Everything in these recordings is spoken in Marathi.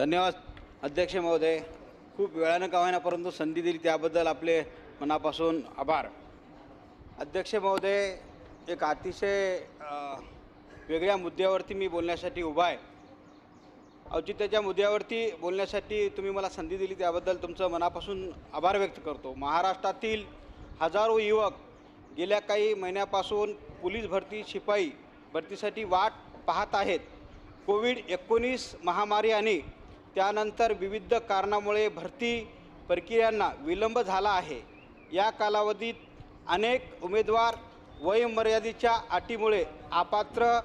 धन्यवाद. अध्यक्ष महोदय खूप वेळानं का होईना परंतु संधी दिली त्याबद्दल आपले मनापासून आभार. अध्यक्ष महोदय एक अतिशय वेगळ्या मुद्द्यावरती मी बोलण्यासाठी उभा आहे. औचित्याच्या मुद्द्यावरती बोलण्यासाठी तुम्ही मला संधी दिली त्याबद्दल तुमचं मनापासून आभार व्यक्त करतो. महाराष्ट्रातील हजारो युवक गेल्या काही महिन्यापासून पोलीस भरती शिपाई भरतीसाठी वाट पाहत आहेत. कोविड एकोणीस महामारी आणि त्यानंतर विविध कारणामुळे भरती प्रक्रियांना विलंब झाला आहे. या कालावधीत अनेक उमेदवार वयमर्यादेच्या अटीमुळे अपात्र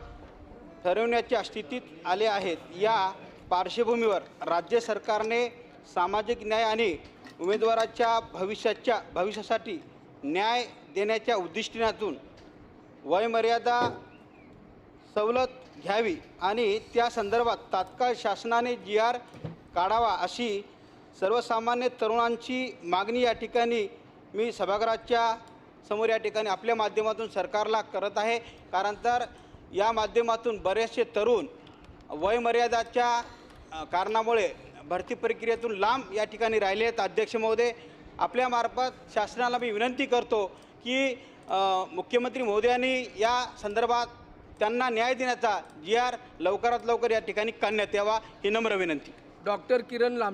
ठरवण्याच्या स्थितीत आले आहेत. या पार्श्वभूमीवर राज्य सरकारने सामाजिक न्याय आणि उमेदवाराच्या भविष्याच्या भविष्यासाठी न्याय देण्याच्या उद्दिष्टातून वयमर्यादा सवलत घ्यावी आणि त्या संदर्भात तात्काळ शासनाने जी आर काढावा अशी सर्वसामान्य तरुणांची मागणी या ठिकाणी मी सभागृहाच्या समोर या ठिकाणी आपल्या माध्यमातून सरकारला करत आहे. कारण तर या माध्यमातून बरेचसे तरुण वयमर्यादाच्या कारणामुळे भरती प्रक्रियेतून लांब या ठिकाणी राहिले आहेत. अध्यक्ष महोदय आपल्यामार्फत शासनाला मी विनंती करतो की मुख्यमंत्री महोदयांनी या संदर्भात त्यांना न्याय देण्याचा जी आर लवकरात लवकर या ठिकाणी काढण्यात यावा ही नम्र विनंती. डॉक्टर किरण लांब